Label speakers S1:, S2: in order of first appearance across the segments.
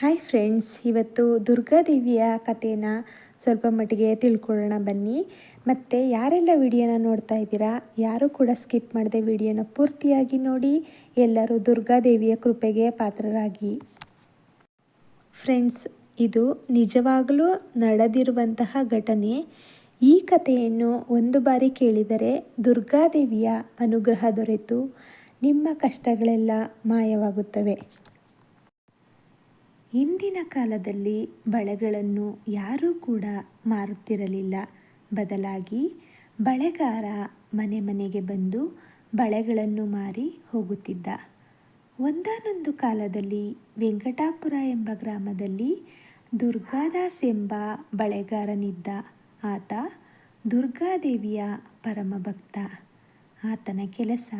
S1: Hi friends ಇವತ್ತು ದುರ್ಗಾದೇವಿಯ ಕಥೆನ ಸ್ವಲ್ಪ ಮಟ್ಟಿಗೆ ತಿಳ್ಕೊಳ್ಳೋಣ ಬನ್ನಿ. ಮತ್ತು ಯಾರೆಲ್ಲ ವಿಡಿಯೋನ ನೋಡ್ತಾ ಇದ್ದೀರಾ, ಯಾರು ಕೂಡ ಸ್ಕಿಪ್ ಮಾಡದೆ ವಿಡಿಯೋನ ಪೂರ್ತಿಯಾಗಿ ನೋಡಿ, ಎಲ್ಲರೂ ದುರ್ಗಾದೇವಿಯ ಕೃಪೆಗೆ ಪಾತ್ರರಾಗಿ. ಫ್ರೆಂಡ್ಸ್ ಇದು ನಿಜವಾಗಲೂ ನಡೆದಿರುವಂತಹ ಘಟನೆ. ಈ ಕಥೆಯನ್ನು ಒಂದು ಬಾರಿ ಕೇಳಿದರೆ ದುರ್ಗಾದೇವಿಯ ಅನುಗ್ರಹ ದೊರೆತು, ನಿಮ್ಮ ಕಷ್ಟಗಳೆಲ್ಲ ಮಾಯವಾಗುತ್ತವೆ. ಇಂದಿನ ಕಾಲದಲ್ಲಿ ಬಳೆಗಳನ್ನು ಯಾರೂ ಕೂಡ ಮಾರುತ್ತಿರಲಿಲ್ಲ. ಬದಲಾಗಿ ಬಳೆಗಾರ ಮನೆ ಮನೆಗೆ ಬಂದು ಬಳೆಗಳನ್ನು ಮಾರಿ ಹೋಗುತ್ತಿದ್ದ. ಒಂದಾನೊಂದು ಕಾಲದಲ್ಲಿ ವೆಂಕಟಾಪುರ ಎಂಬ ಗ್ರಾಮದಲ್ಲಿ ದುರ್ಗಾದಾಸ್ ಎಂಬ ಬಳೆಗಾರನಿದ್ದ ಆತ ದುರ್ಗಾದೇವಿಯ ಪರಮಭಕ್ತ. ಆತನ ಕೆಲಸ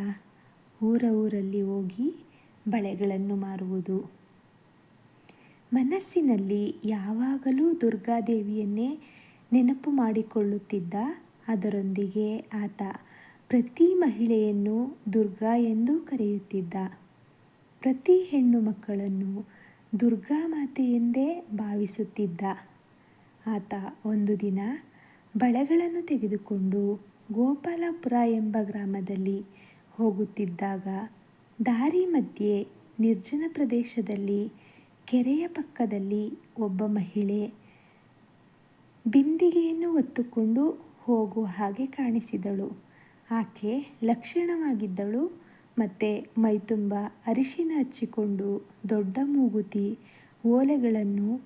S1: ಊರ ಊರಲ್ಲಿ ಹೋಗಿ ಬಳೆಗಳನ್ನು ಮಾರುವುದು. ಮನಸ್ಸಿನಲ್ಲಿ ಯಾವಾಗಲೂ ದುರ್ಗಾದೇವಿಯನ್ನೇ ನೆನಪು ಮಾಡಿಕೊಳ್ಳುತ್ತಿದ್ದ ಅದರೊಂದಿಗೆ ಆತ ಪ್ರತಿ ಮಹಿಳೆಯನ್ನು ದುರ್ಗಾ ಎಂದು ಕರೆಯುತ್ತಿದ್ದ. ಪ್ರತಿ ಹೆಣ್ಣು ಮಕ್ಕಳನ್ನು ದುರ್ಗಾ ಮಾತೆಯೆಂದೇ ಭಾವಿಸುತ್ತಿದ್ದ. ಆತ ಒಂದು ದಿನ ಬಳೆಗಳನ್ನು ತೆಗೆದುಕೊಂಡು ಗೋಪಾಲಪುರ ಎಂಬ ಗ್ರಾಮದಲ್ಲಿ ಹೋಗುತ್ತಿದ್ದಾಗ ದಾರಿ ಮಧ್ಯೆ ನಿರ್ಜನ ಪ್ರದೇಶದಲ್ಲಿ ಕೆರೆಯ ಪಕ್ಕದಲ್ಲಿ ಒಬ್ಬ ಮಹಿಳೆ ಬಿಂದಿಗೆಯನ್ನು ಹೊತ್ತುಕೊಂಡು ಹೋಗುವ ಹಾಗೆ ಕಾಣಿಸಿದಳು. ಆಕೆ ಲಕ್ಷಣವಾಗಿದ್ದಳು ಮತ್ತು ಮೈತುಂಬ ಅರಿಶಿನ ಹಚ್ಚಿಕೊಂಡು ದೊಡ್ಡ ಮೂಗುತಿ, ಓಲೆಗಳನ್ನು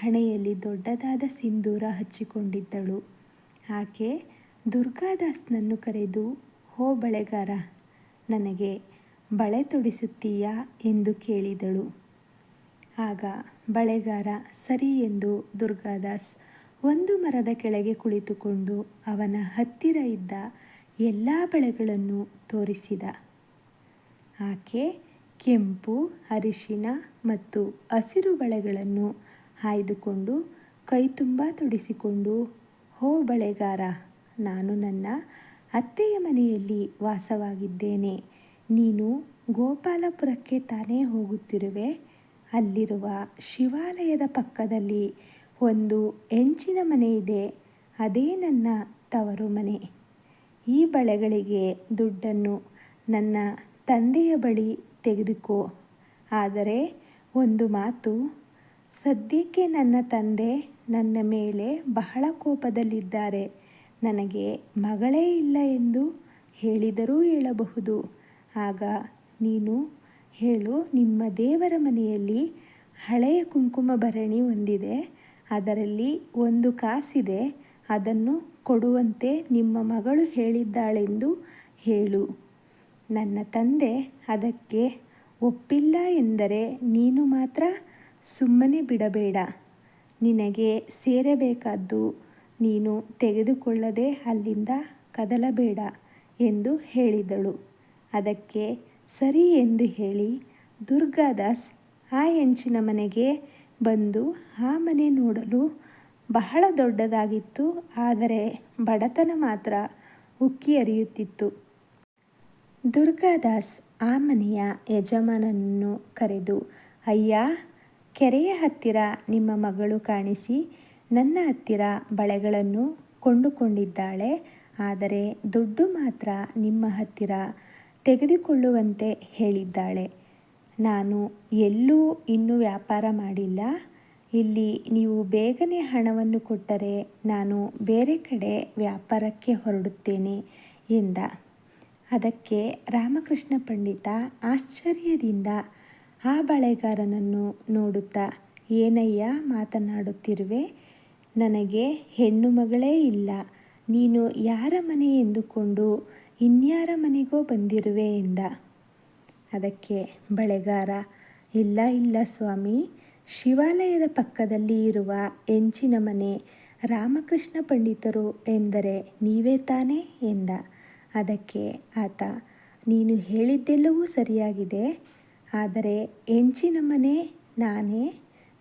S1: ಹಣೆಯಲ್ಲಿ ದೊಡ್ಡದಾದ ಸಿಂಧೂರ ಹಚ್ಚಿಕೊಂಡಿದ್ದಳು. ಆಕೆ ದುರ್ಗಾದಾಸ್ನನ್ನು ಕರೆದು, ಹೋ ಬಳೆಗಾರ, ನನಗೆ ಬಳೆ ತೊಡಿಸುತ್ತೀಯಾ? ಎಂದು ಕೇಳಿದಳು. ಆಗ ಬಳೆಗಾರ, ಸರಿ ಎಂದು ದುರ್ಗಾದಾಸ್ ಒಂದು ಮರದ ಕೆಳಗೆ ಕುಳಿತುಕೊಂಡು ಅವನ ಹತ್ತಿರ ಇದ್ದ ಎಲ್ಲ ಬಳೆಗಳನ್ನು ತೋರಿಸಿದ. ಆಕೆ ಕೆಂಪು, ಅರಿಶಿನ ಮತ್ತು ಹಸಿರು ಬಳೆಗಳನ್ನು ಆಯ್ದುಕೊಂಡು ಕೈ ತುಂಬ ತೊಡಿಸಿಕೊಂಡು, ಹೋ ಬಳೆಗಾರ, ನಾನು ನನ್ನ ಅತ್ತೆಯ ಮನೆಯಲ್ಲಿ ವಾಸವಾಗಿದ್ದೇನೆ. ನೀನು ಗೋಪಾಲಪುರಕ್ಕೆ ತಾನೇ ಹೋಗುತ್ತಿರುವೆ. ಅಲ್ಲಿರುವ ಶಿವಾಲಯದ ಪಕ್ಕದಲ್ಲಿ ಒಂದು ಹೆಂಚಿನ ಮನೆ ಇದೆ. ಅದೇ ನನ್ನ ತವರು ಮನೆ. ಈ ಬಳೆಗಳಿಗೆ ದುಡ್ಡನ್ನು ನನ್ನ ತಂದೆಯ ಬಳಿ ತೆಗೆದುಕೋ. ಆದರೆ ಒಂದು ಮಾತು, ಸದ್ಯಕ್ಕೆ ನನ್ನ ತಂದೆ ನನ್ನ ಮೇಲೆ ಬಹಳ ಕೋಪದಲ್ಲಿದ್ದಾರೆ. ನನಗೆ ಮಗಳೇ ಇಲ್ಲ ಎಂದು ಹೇಳಿದರೂ ಹೇಳಬಹುದು. ಆಗ ನೀನು ಹೇಳು, ನಿಮ್ಮ ದೇವರ ಮನೆಯಲ್ಲಿ ಹಳೆಯ ಕುಂಕುಮ ಭರಣಿ ಹೊಂದಿದೆ ಅದರಲ್ಲಿ ಒಂದು ಕಾಸಿದೆ, ಅದನ್ನು ಕೊಡುವಂತೆ ನಿಮ್ಮ ಮಗಳು ಹೇಳಿದ್ದಾಳೆಂದು ಹೇಳು. ನನ್ನ ತಂದೆ ಅದಕ್ಕೆ ಒಪ್ಪಿಲ್ಲ ಎಂದರೆ ನೀನು ಮಾತ್ರ ಸುಮ್ಮನೆ ಬಿಡಬೇಡ. ನಿನಗೆ ಸೇರಬೇಕಾದ್ದು ನೀನು ತೆಗೆದುಕೊಳ್ಳದೆ ಅಲ್ಲಿಂದ ಕದಲಬೇಡ ಎಂದು ಹೇಳಿದಳು. ಅದಕ್ಕೆ ಸರಿ ಎಂದು ಹೇಳಿ ದುರ್ಗಾದಾಸ್ ಆ ಹೆಂಚಿನ ಮನೆಗೆ ಬಂದು ಆ ಮನೆ ನೋಡಲು ಬಹಳ ದೊಡ್ಡದಾಗಿತ್ತು, ಆದರೆ ಬಡತನ ಮಾತ್ರ ಉಕ್ಕಿ ಹರಿಯುತ್ತಿತ್ತು ದುರ್ಗಾದಾಸ್ ಆ ಮನೆಯ ಯಜಮಾನನನ್ನು ಕರೆದು, ಅಯ್ಯ, ಕೆರೆಯ ಹತ್ತಿರ ನಿಮ್ಮ ಮಗಳು ಕಾಣಿಸಿ, ನನ್ನ ಹತ್ತಿರ ಬಳೆಗಳನ್ನು ಕೊಂಡುಕೊಂಡಿದ್ದಾಳೆ, ಆದರೆ ದುಡ್ಡು ಮಾತ್ರ ನಿಮ್ಮ ಹತ್ತಿರ ತೆಗೆದುಕೊಳ್ಳುವಂತೆ ಹೇಳಿದ್ದಾಳೆ. ನಾನು ಎಲ್ಲೂ ಇನ್ನೂ ವ್ಯಾಪಾರ ಮಾಡಿಲ್ಲ. ಇಲ್ಲಿ ನೀವು ಬೇಗನೆ ಹಣವನ್ನು ಕೊಟ್ಟರೆ ನಾನು ಬೇರೆ ಕಡೆ ವ್ಯಾಪಾರಕ್ಕೆ ಹೊರಡುತ್ತೇನೆ ಎಂದ. ಅದಕ್ಕೆ ರಾಮಕೃಷ್ಣ ಪಂಡಿತ ಆಶ್ಚರ್ಯದಿಂದ ಆ ಬಳೆಗಾರನನ್ನು ನೋಡುತ್ತಾ, ಏನಯ್ಯ ಮಾತನಾಡುತ್ತಿರುವೆ? ನನಗೆ ಹೆಣ್ಣು ಮಗಳೇ ಇಲ್ಲ. ನೀನು ಯಾರ ಮನೆ ಎಂದುಕೊಂಡು ಇನ್ಯಾರ ಮನೆಗೋ ಬಂದಿರುವೆ ಎಂದ. ಅದಕ್ಕೆ ಬಳೆಗಾರ, ಇಲ್ಲ ಇಲ್ಲ ಸ್ವಾಮಿ, ಶಿವಾಲಯದ ಪಕ್ಕದಲ್ಲಿ ಇರುವ ಎಂಚಿನ ಮನೆ ರಾಮಕೃಷ್ಣ ಪಂಡಿತರು ಎಂದರೆ ನೀವೇ ತಾನೇ ಎಂದ. ಅದಕ್ಕೆ ಆತ, ನೀನು ಹೇಳಿದ್ದೆಲ್ಲವೂ ಸರಿಯಾಗಿದೆ, ಆದರೆ ಎಂಚಿನ ಮನೆ ನಾನೇ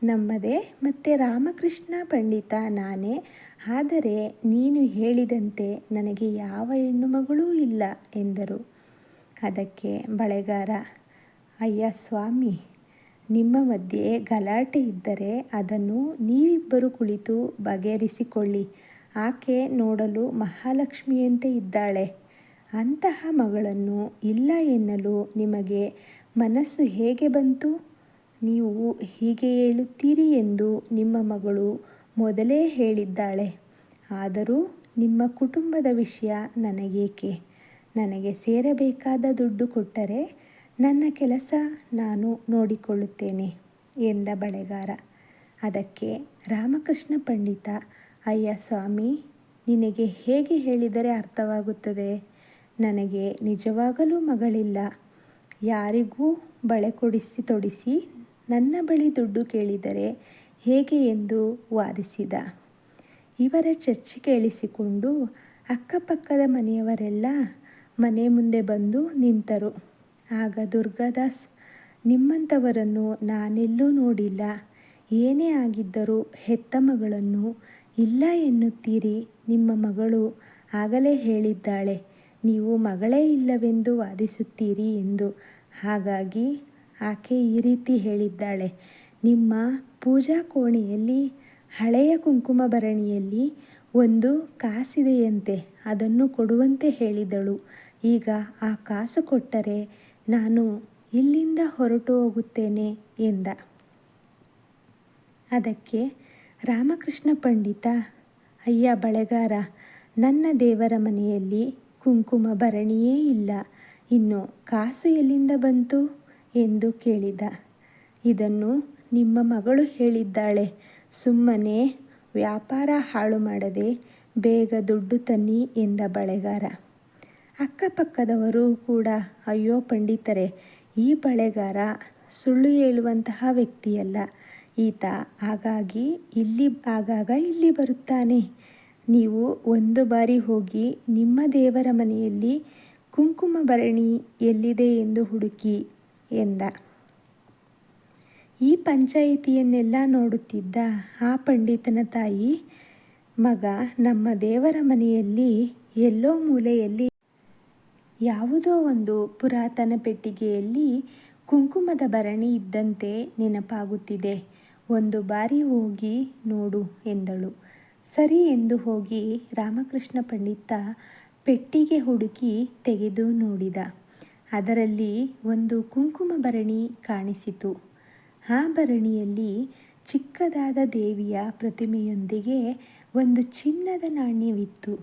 S1: ನಮ್ಮದೇ, ಮತ್ತು ರಾಮಕೃಷ್ಣ ಪಂಡಿತ ನಾನೇ. ಆದರೆ ನೀನು ಹೇಳಿದಂತೆ ನನಗೆ ಯಾವ ಹೆಣ್ಣು ಮಗಳೂ ಇಲ್ಲ, ಎಂದರು. ಅದಕ್ಕೆ ಬಳೆಗಾರ, ಅಯ್ಯ ಸ್ವಾಮಿ, ನಿಮ್ಮ ಮಧ್ಯೆ ಗಲಾಟೆ ಇದ್ದರೆ ಅದನ್ನು ನೀವಿಬ್ಬರು ಕುಳಿತು ಬಗೆಹರಿಸಿಕೊಳ್ಳಿ. ಆಕೆ ನೋಡಲು ಮಹಾಲಕ್ಷ್ಮಿಯಂತೆ ಇದ್ದಾಳೆ. ಅಂತಹ ಮಗಳನ್ನು ಇಲ್ಲ ಎನ್ನಲು ನಿಮಗೆ ಮನಸ್ಸು ಹೇಗೆ ಬಂತು? ನೀವು ಹೀಗೆ ಹೇಳುತ್ತೀರಿ ಎಂದು ನಿಮ್ಮ ಮಗಳು ಮೊದಲೇ ಹೇಳಿದ್ದಾಳೆ. ಆದರೂ ನಿಮ್ಮ ಕುಟುಂಬದ ವಿಷಯ ನನಗೇಕೆ? ನನಗೆ ಸೇರಬೇಕಾದ ದುಡ್ಡು ಕೊಟ್ಟರೆ ನನ್ನ ಕೆಲಸ ನಾನು ನೋಡಿಕೊಳ್ಳುತ್ತೇನೆ ಎಂದ ಬಳೆಗಾರ. ಅದಕ್ಕೆ ರಾಮಕೃಷ್ಣ ಪಂಡಿತ, ಅಯ್ಯ ಸ್ವಾಮಿ, ನಿನಗೆ ಹೇಗೆ ಹೇಳಿದರೆ ಅರ್ಥವಾಗುತ್ತದೆ? ನನಗೆ ನಿಜವಾಗಲೂ ಮಗಳಿಲ್ಲ. ಯಾರಿಗೂ ಬಳೆ ಕೊಡಿಸಿ ತೊಡಿಸಿ ನನ್ನ ಬಳಿ ದುಡ್ಡು ಕೇಳಿದರೆ ಹೇಗೆ ಎಂದು ವಾದಿಸಿದ. ಇವರ ಚರ್ಚೆ ಕೇಳಿಸಿಕೊಂಡು ಅಕ್ಕಪಕ್ಕದ ಮನೆಯವರೆಲ್ಲ ಮನೆ ಮುಂದೆ ಬಂದು ನಿಂತರು. ಆಗ ದುರ್ಗಾದಾಸ್, ನಿಮ್ಮಂಥವರನ್ನು ನಾನೆಲ್ಲೂ ನೋಡಿಲ್ಲ. ಏನೇ ಆಗಿದ್ದರೂ ಹೆತ್ತ ಮಗಳನ್ನು ಇಲ್ಲ ಎನ್ನುತ್ತೀರಿ. ನಿಮ್ಮ ಮಗಳು ಆಗಲೇ ಹೇಳಿದ್ದಾಳೆ. ನೀವು ಮಗಳೇ ಇಲ್ಲವೆಂದು ವಾದಿಸುತ್ತೀರಿ ಎಂದು. ಹಾಗಾಗಿ ಆಕೆ ಈ ರೀತಿ ಹೇಳಿದ್ದಾಳೆ, ನಿಮ್ಮ ಪೂಜಾ ಕೋಣೆಯಲ್ಲಿ, ಹಳೆಯ ಕುಂಕುಮ ಭರಣಿಯಲ್ಲಿ ಒಂದು ಕಾಸಿದೆಯಂತೆ, ಅದನ್ನು ಕೊಡುವಂತೆ ಹೇಳಿದಳು. ಈಗ ಆ ಕಾಸು ಕೊಟ್ಟರೆ ನಾನು ಇಲ್ಲಿಂದ ಹೊರಟು ಹೋಗುತ್ತೇನೆ, ಎಂದ. ಅದಕ್ಕೆ ರಾಮಕೃಷ್ಣ ಪಂಡಿತ, ಅಯ್ಯ ಬಳೆಗಾರ, ನನ್ನ ದೇವರ ಮನೆಯಲ್ಲಿ ಕುಂಕುಮ ಭರಣಿಯೇ ಇಲ್ಲ. ಇನ್ನು ಕಾಸು ಎಲ್ಲಿಂದ ಬಂತು? ಎಂದು ಕೇಳಿದ. ಇದನ್ನು ನಿಮ್ಮ ಮಗಳು ಹೇಳಿದ್ದಾಳೆ. ಸುಮ್ಮನೆ ವ್ಯಾಪಾರ ಹಾಳು ಮಾಡದೆ ಬೇಗ ದುಡ್ಡು ತನ್ನಿ ಎಂದ ಬಳೆಗಾರ. ಅಕ್ಕಪಕ್ಕದವರು ಕೂಡ, ಅಯ್ಯೋ ಪಂಡಿತರೆ, ಈ ಬಳೆಗಾರ ಸುಳ್ಳು ಹೇಳುವಂತಹ ವ್ಯಕ್ತಿಯಲ್ಲ. ಈತ ಹಾಗಾಗಿ ಇಲ್ಲಿ, ಆಗಾಗ ಇಲ್ಲಿ ಬರುತ್ತಾನೆ. ನೀವು ಒಂದು ಬಾರಿ ಹೋಗಿ ನಿಮ್ಮ ದೇವರ ಮನೆಯಲ್ಲಿ ಕುಂಕುಮ ಭರಣಿ ಎಲ್ಲಿದೆ ಎಂದು ಹುಡುಕಿ. ಎಂದ. ಈ ಪಂಚಾಯಿತಿಯನ್ನೆಲ್ಲ ನೋಡುತ್ತಿದ್ದ ಆ ಪಂಡಿತನ ತಾಯಿ, ಮಗ, ನಮ್ಮ ದೇವರ ಮನೆಯಲ್ಲಿ ಎಲ್ಲೋ ಮೂಲೆಯಲ್ಲಿ, ಯಾವುದೋ ಒಂದು ಪುರಾತನ ಪೆಟ್ಟಿಗೆಯಲ್ಲಿ ಕುಂಕುಮದ ಭರಣಿ ಇದ್ದಂತೆ ನೆನಪಾಗುತ್ತಿದೆ. ಒಂದು ಬಾರಿ ಹೋಗಿ ನೋಡು ಎಂದಳು. ಸರಿ ಎಂದು ಹೋಗಿ ರಾಮಕೃಷ್ಣ ಪಂಡಿತ ಪೆಟ್ಟಿಗೆ ಹುಡುಕಿ ತೆಗೆದು ನೋಡಿದ. ಅದರಲ್ಲಿ ಒಂದು ಕುಂಕುಮ ಭರಣಿ ಕಾಣಿಸಿತು. ಆ ಭರಣಿಯಲ್ಲಿ ಚಿಕ್ಕದಾದ ದೇವಿಯ ಪ್ರತಿಮೆಯೊಂದಿಗೆ ಒಂದು ಚಿನ್ನದ ನಾಣ್ಯವಿತ್ತು.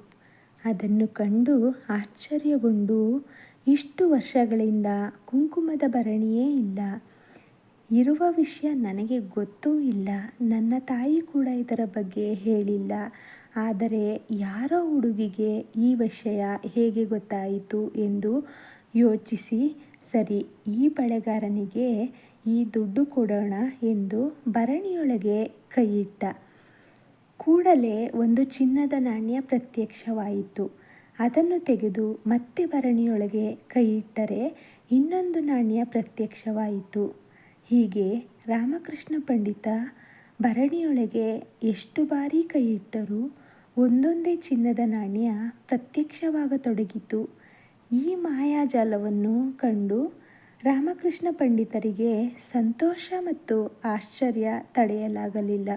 S1: ಅದನ್ನು ಕಂಡು ಆಶ್ಚರ್ಯಗೊಂಡು, ಇಷ್ಟು ವರ್ಷಗಳಿಂದ ಕುಂಕುಮದ ಭರಣಿಯೇ ಇಲ್ಲ. ಇರುವ ವಿಷಯ ನನಗೆ ಗೊತ್ತೂ ಇಲ್ಲ. ನನ್ನ ತಾಯಿ ಕೂಡ ಇದರ ಬಗ್ಗೆ ಹೇಳಿಲ್ಲ. ಆದರೆ ಯಾರೋ ಹುಡುಗಿಗೆ ಈ ವಿಷಯ ಹೇಗೆ ಗೊತ್ತಾಯಿತು ಎಂದು ಯೋಚಿಸಿ, ಸರಿ, ಈ ಬಳೆಗಾರನಿಗೆ ಈ ದುಡ್ಡು ಕೊಡೋಣ ಎಂದು ಭರಣಿಯೊಳಗೆ ಕೈಯಿಟ್ಟ. ಕೂಡಲೇ ಒಂದು ಚಿನ್ನದ ನಾಣ್ಯ ಪ್ರತ್ಯಕ್ಷವಾಯಿತು. ಅದನ್ನು ತೆಗೆದು ಮತ್ತೆ ಭರಣಿಯೊಳಗೆ ಕೈಯಿಟ್ಟರೆ ಇನ್ನೊಂದು ನಾಣ್ಯ ಪ್ರತ್ಯಕ್ಷವಾಯಿತು. ಹೀಗೆ ರಾಮಕೃಷ್ಣ ಪಂಡಿತ ಭರಣಿಯೊಳಗೆ ಎಷ್ಟು ಬಾರಿ ಕೈಯಿಟ್ಟರೂ ಒಂದೊಂದೇ ಚಿನ್ನದ ನಾಣ್ಯ ಪ್ರತ್ಯಕ್ಷವಾಗತೊಡಗಿತು. ಈ ಮಾಯಾಜಾಲವನ್ನು ಕಂಡು ರಾಮಕೃಷ್ಣ ಪಂಡಿತರಿಗೆ ಸಂತೋಷ ಮತ್ತು ಆಶ್ಚರ್ಯ ತಡೆಯಲಾಗಲಿಲ್ಲ.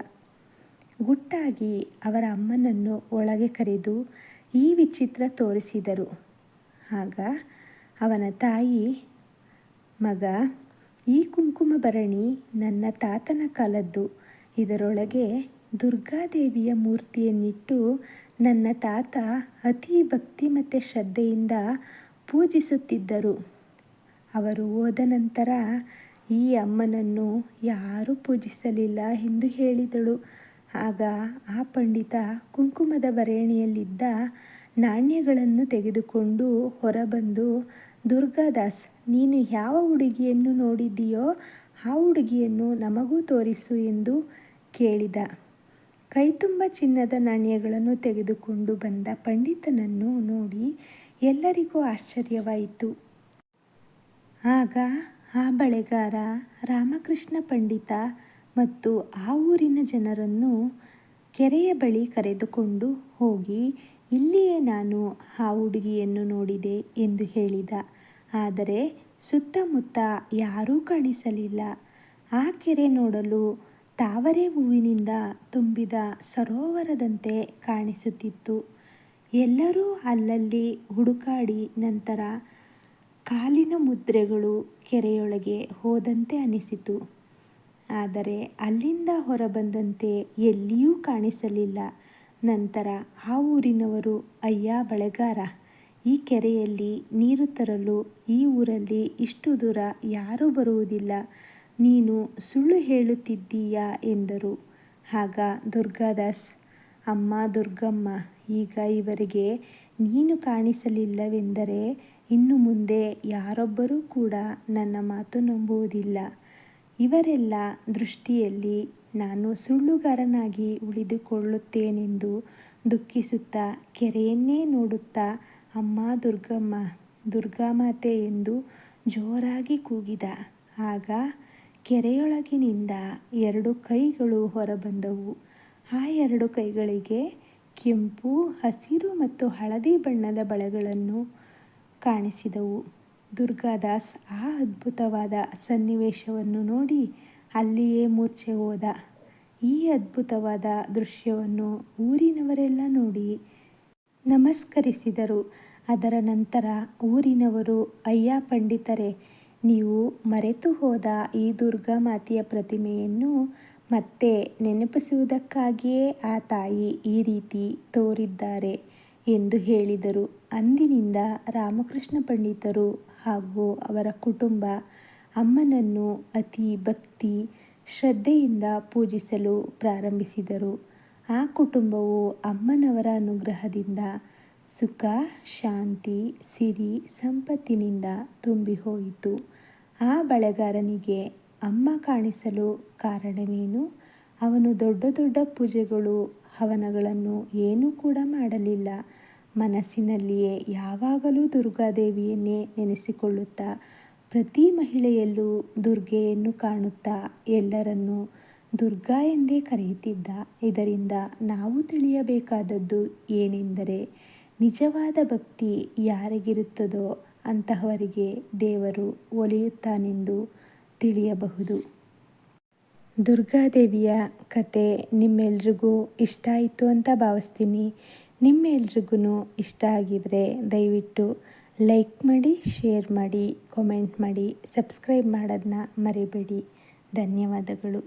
S1: ಗುಟ್ಟಾಗಿ ಅವರ ಅಮ್ಮನನ್ನು ಒಳಗೆ ಕರೆದು ಈ ವಿಚಿತ್ರ ತೋರಿಸಿದರು. ಆಗ ಅವನ ತಾಯಿ, ಮಗ, ಈ ಕುಂಕುಮ ಭರಣಿ ನನ್ನ ತಾತನ ಕಾಲದ್ದು. ಇದರೊಳಗೆ ದುರ್ಗಾದೇವಿಯ ಮೂರ್ತಿಯನ್ನಿಟ್ಟು ನನ್ನ ತಾತ ಅತಿ ಭಕ್ತಿ ಮತ್ತು ಶ್ರದ್ಧೆಯಿಂದ ಪೂಜಿಸುತ್ತಿದ್ದರು. ಅವರು ಹೋದ ನಂತರ ಈ ಅಮ್ಮನನ್ನು ಯಾರೂ ಪೂಜಿಸಲಿಲ್ಲ ಎಂದು ಹೇಳಿದಳು. ಆಗ ಆ ಪಂಡಿತ ಕುಂಕುಮದ ಬರೇಣಿಯಲ್ಲಿದ್ದ ನಾಣ್ಯಗಳನ್ನು ತೆಗೆದುಕೊಂಡು ಹೊರಬಂದು, ದುರ್ಗಾದಾಸ್, ನೀನು ಯಾವ ಹುಡುಗಿಯನ್ನು ನೋಡಿದ್ದೀಯೋ ಆ ಹುಡುಗಿಯನ್ನು ನಮಗೂ ತೋರಿಸು ಎಂದು ಕೇಳಿದ. ಕೈತುಂಬ ಚಿನ್ನದ ನಾಣ್ಯಗಳನ್ನು ತೆಗೆದುಕೊಂಡು ಬಂದ ಪಂಡಿತನನ್ನು ನೋಡಿ ಎಲ್ಲರಿಗೂ ಆಶ್ಚರ್ಯವಾಯಿತು. ಆಗ ಆ ಬಳೆಗಾರ ರಾಮಕೃಷ್ಣ ಪಂಡಿತ ಮತ್ತು ಆ ಊರಿನ ಜನರನ್ನು ಕೆರೆಯ ಬಳಿ ಕರೆದುಕೊಂಡು ಹೋಗಿ, ಇಲ್ಲಿಯೇ ನಾನು ಆ ಹುಡುಗಿಯನ್ನು ನೋಡಿದೆ ಎಂದು ಹೇಳಿದ. ಆದರೆ ಸುತ್ತಮುತ್ತ ಯಾರೂ ಕಾಣಿಸಲಿಲ್ಲ. ಆ ಕೆರೆ ನೋಡಲು ತಾವರೆ ಹೂವಿನಿಂದ ತುಂಬಿದ ಸರೋವರದಂತೆ ಕಾಣಿಸುತ್ತಿತ್ತು. ಎಲ್ಲರೂ ಅಲ್ಲಲ್ಲಿ ಹುಡುಕಾಡಿ ನಂತರ ಕಾಲಿನ ಮುದ್ರೆಗಳು ಕೆರೆಯೊಳಗೆ ಹೋದಂತೆ ಅನಿಸಿತು. ಆದರೆ ಅಲ್ಲಿಂದ ಹೊರಬಂದಂತೆ ಎಲ್ಲಿಯೂ ಕಾಣಿಸಲಿಲ್ಲ. ನಂತರ ಆ ಊರಿನವರು, ಅಯ್ಯ, ಬಳೆಗಾರ, ಈ ಕೆರೆಯಲ್ಲಿ ನೀರು ತರಲು ಈ ಊರಲ್ಲಿ ಇಷ್ಟು ದೂರ ಯಾರೂ ಬರುವುದಿಲ್ಲ. ನೀನು ಸುಳ್ಳು ಹೇಳುತ್ತಿದ್ದೀಯಾ? ಎಂದರು. ಆಗ ದುರ್ಗಾದಾಸ್, ಅಮ್ಮ, ದುರ್ಗಮ್ಮ ಈಗ ಇವರಿಗೆ ನೀನು ಕಾಣಿಸಲಿಲ್ಲವೆಂದರೆ ಇನ್ನು ಮುಂದೆ ಯಾರೊಬ್ಬರೂ ಕೂಡ ನನ್ನ ಮಾತು ನಂಬುವುದಿಲ್ಲ. ಇವರೆಲ್ಲ ದೃಷ್ಟಿಯಲ್ಲಿ ನಾನು ಸುಳ್ಳುಗಾರನಾಗಿ ಉಳಿದುಕೊಳ್ಳುತ್ತೇನೆಂದು ದುಃಖಿಸುತ್ತಾ ಕೆರೆಯನ್ನೇ ನೋಡುತ್ತಾ ಅಮ್ಮ ದುರ್ಗಮ್ಮ, ದುರ್ಗಾಮಾತೆ ಎಂದು ಜೋರಾಗಿ ಕೂಗಿದ. ಆಗ ಕೆರೆಯೊಳಗಿನಿಂದ ಎರಡು ಕೈಗಳು ಹೊರಬಂದವು. ಆ ಎರಡು ಕೈಗಳಿಗೆ ಕೆಂಪು, ಹಸಿರು ಮತ್ತು ಹಳದಿ ಬಣ್ಣದ ಬಳೆಗಳನ್ನು ಕಾಣಿಸಿದವು. ದುರ್ಗಾದಾಸ್ ಆ ಅದ್ಭುತವಾದ ಸನ್ನಿವೇಶವನ್ನು ನೋಡಿ ಅಲ್ಲಿಯೇ ಮೂರ್ಛೆ ಹೋದ. ಈ ಅದ್ಭುತವಾದ ದೃಶ್ಯವನ್ನು ಊರಿನವರೆಲ್ಲ ನೋಡಿ ನಮಸ್ಕರಿಸಿದರು. ಅದರ ನಂತರ ಊರಿನವರು, ಅಯ್ಯ ಪಂಡಿತರೆ, ನೀವು ಮರೆತು ಹೋದ ಈ ದುರ್ಗಾಮಾತೆಯ ಪ್ರತಿಮೆಯನ್ನು ಮತ್ತೆ ನೆನಪಿಸುವುದಕ್ಕಾಗಿಯೇ ಆ ತಾಯಿ ಈ ರೀತಿ ತೋರಿದ್ದಾರೆ ಎಂದು ಹೇಳಿದರು. ಅಂದಿನಿಂದ ರಾಮಕೃಷ್ಣ ಪಂಡಿತರು ಹಾಗೂ ಅವರ ಕುಟುಂಬ ಅಮ್ಮನನ್ನು ಅತಿ ಭಕ್ತಿ ಶ್ರದ್ಧೆಯಿಂದ ಪೂಜಿಸಲು ಪ್ರಾರಂಭಿಸಿದರು. ಆ ಕುಟುಂಬವು ಅಮ್ಮನವರ ಅನುಗ್ರಹದಿಂದ ಸುಖ, ಶಾಂತಿ, ಸಿರಿ, ಸಂಪತ್ತಿನಿಂದ ತುಂಬಿ ಹೋಯಿತು ಆ ಬಳೆಗಾರನಿಗೆ ಅಮ್ಮ ಕಾಣಿಸಲು ಕಾರಣವೇನು? ಅವನು ದೊಡ್ಡ ದೊಡ್ಡ ಪೂಜೆಗಳು, ಹವನಗಳನ್ನು ಏನೂ ಕೂಡ ಮಾಡಲಿಲ್ಲ. ಮನಸ್ಸಿನಲ್ಲಿಯೇ ಯಾವಾಗಲೂ ದುರ್ಗಾದೇವಿಯನ್ನೇ ನೆನೆಸಿಕೊಳ್ಳುತ್ತಾ, ಪ್ರತಿ ಮಹಿಳೆಯಲ್ಲೂ ದುರ್ಗೆಯನ್ನು ಕಾಣುತ್ತಾ ಎಲ್ಲರನ್ನು ದುರ್ಗಾ ಎಂದೇ ಕರೆಯುತ್ತಿದ್ದ. ಇದರಿಂದ ನಾವು ತಿಳಿಯಬೇಕಾದದ್ದು ಏನೆಂದರೆ, ನಿಜವಾದ ಭಕ್ತಿ ಯಾರಿಗಿರುತ್ತದೋ ಅಂತಹವರಿಗೆ ದೇವರು ಒಲಿಯುತ್ತಾನೆಂದು ತಿಳಿಯಬಹುದು. ದುರ್ಗಾದೇವಿಯ ಕತೆ ನಿಮ್ಮೆಲ್ರಿಗೂ ಇಷ್ಟ ಆಯಿತು ಅಂತ ಭಾವಿಸ್ತೀನಿ. ನಿಮ್ಮೆಲ್ರಿಗೂ ಇಷ್ಟ ಆಗಿದರೆ ದಯವಿಟ್ಟು ಲೈಕ್ ಮಾಡಿ, ಶೇರ್ ಮಾಡಿ, ಕಾಮೆಂಟ್ ಮಾಡಿ, ಸಬ್ಸ್ಕ್ರೈಬ್ ಮಾಡೋದನ್ನ ಮರಿಬೇಡಿ. ಧನ್ಯವಾದಗಳು.